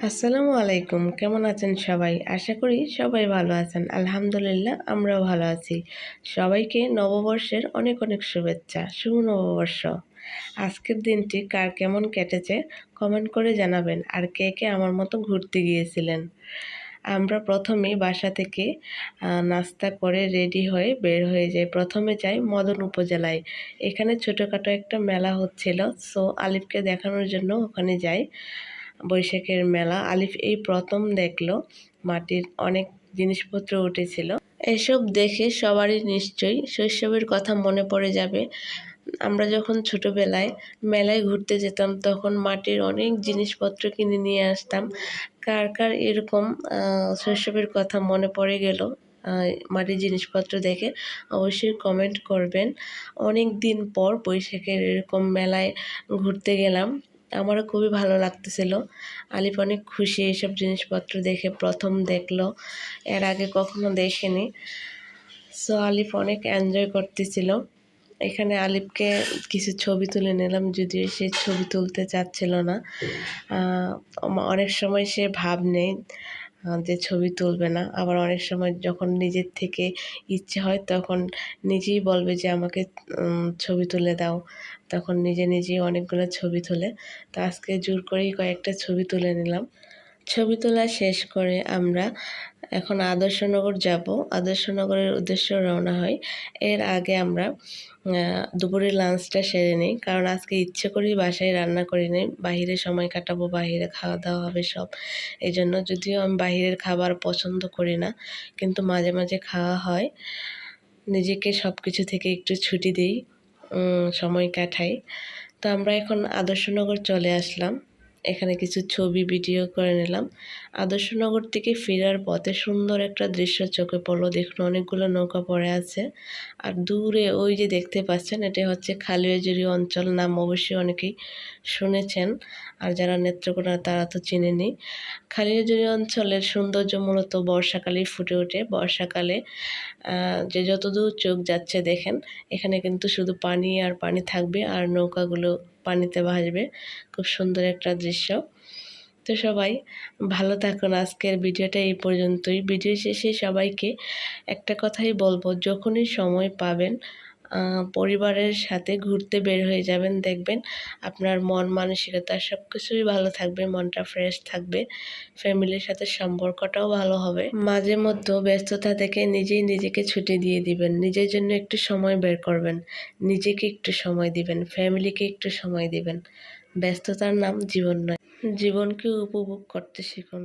আসসালামু আলাইকুম, কেমন আছেন সবাই? আশা করি সবাই ভালো আছেন। আলহামদুলিল্লাহ, আমরাও ভালো আছি। সবাইকে নববর্ষের অনেক অনেক শুভেচ্ছা। শুভ নববর্ষ। আজকের দিনটি কার কেমন কেটেছে কমেন্ট করে জানাবেন। আর কে কে আমার মতো ঘুরতে গিয়েছিলেন? আমরা প্রথমেই বাসা থেকে নাস্তা করে রেডি হয়ে বের হয়ে যাই। প্রথমে যাই মদন উপজেলায়। এখানে ছোটোখাটো একটা মেলা হচ্ছিল। সো আলিফকে দেখানোর জন্য ওখানে যাই। বৈশাখের মেলা। আলিফ এই প্রথম দেখল, মাটির অনেক জিনিসপত্র উঠেছিল। এসব দেখে সবারই নিশ্চয়ই শৈশবের কথা মনে পড়ে যাবে। আমরা যখন ছোটোবেলায় মেলায় ঘুরতে যেতাম, তখন মাটির অনেক জিনিসপত্র কিনে নিয়ে আসতাম। কার কার এরকম শৈশবের কথা মনে পড়ে গেল মাটির জিনিসপত্র দেখে অবশ্যই কমেন্ট করবেন। অনেক দিন পর বৈশাখের এরকম মেলায় ঘুরতে গেলাম। আমারও খুবই ভালো লাগতেছিল। আলিফ অনেক খুশি এসব জিনিসপত্র দেখে প্রথম দেখল, এর আগে কখনো দেখেনি। সো আলিফ অনেক এনজয় করতেছিল। এখানে আলিফকে কিছু ছবি তুলে নিলাম, যদিও সে ছবি তুলতে চাচ্ছিল না। অনেক সময় সে ভাব নেই। যে ছবি তুলবে না। আবার অনেক সময় যখন নিজের থেকে ইচ্ছে হয় তখন নিজেই বলবে যে, আমাকে ছবি তুলে দাও। তখন নিজে নিজেই অনেকগুলো ছবি তোলে। তো আজকে জোর করেই কয়েকটা ছবি তুলে নিলাম। ছবি তোলা শেষ করে আমরা এখন আদর্শনগর যাব। আদর্শনগরের উদ্দেশ্যে রওনা হয়। এর আগে আমরা দুপুরের লাঞ্চটা সেরে নিই। কারণ আজকে ইচ্ছে করেই বাসায় রান্না করি নিই। বাহিরে সময় কাটাবো, বাহিরে খাওয়া দাওয়া হবে সব। এই জন্য যদিও আমি বাহিরের খাবার পছন্দ করি না, কিন্তু মাঝে মাঝে খাওয়া হয়। নিজেকে সব কিছু থেকে একটু ছুটি দিই সময় কাটাই। তো আমরা এখন আদর্শনগর চলে আসলাম। এখানে কিছু ছবি ভিডিও করে নিলাম। আদর্শনগর থেকে ফেরার পথে সুন্দর একটা দৃশ্য চোখে পড়ল। দেখুন অনেকগুলো নৌকা পড়ে আছে। আর দূরে ওই যে দেখতে পাচ্ছেন এটা হচ্ছে খালিয়াজুরি অঞ্চল নাম অবশ্যই অনেকেই শুনেছেন। আর যারা নেত্রকোনা, তারা তো চিনেনি খালিয়াজুরি অঞ্চলের সৌন্দর্য মূলত বর্ষাকালেই ফুটে ওঠে। বর্ষাকালে যে যতদূর চোখ যাচ্ছে দেখেন, এখানে কিন্তু শুধু পানি আর পানি থাকবে, আর নৌকাগুলো পানিতে ভাসবে। খুব সুন্দর একটা দৃশ্য। তো সবাই ভালো থাকুন। আজকের ভিডিওটা এই পর্যন্তই। ভিডিও শেষে সবাইকে একটা কথাই বলব, যখনই সময় পাবেন পরিবারের সাথে ঘুরতে বের হয়ে যাবেন, দেখবেন আপনার মন মানসিকতা সব কিছুই ভালো থাকবে, মনটা ফ্রেশ থাকবে ফ্যামিলির সাথে সম্পর্কটাও ভালো হবে। মাঝে মধ্যে ব্যস্ততা থেকে নিজেই নিজেকে ছুটি দিয়ে দিবেন, নিজের জন্য একটু সময় বের করবেন, নিজেকে একটু সময় দিবেন ফ্যামিলিকে একটু সময় দিবেন। ব্যস্ততার নাম জীবন নয়, জীবনকে উপভোগ করতে শিখুন।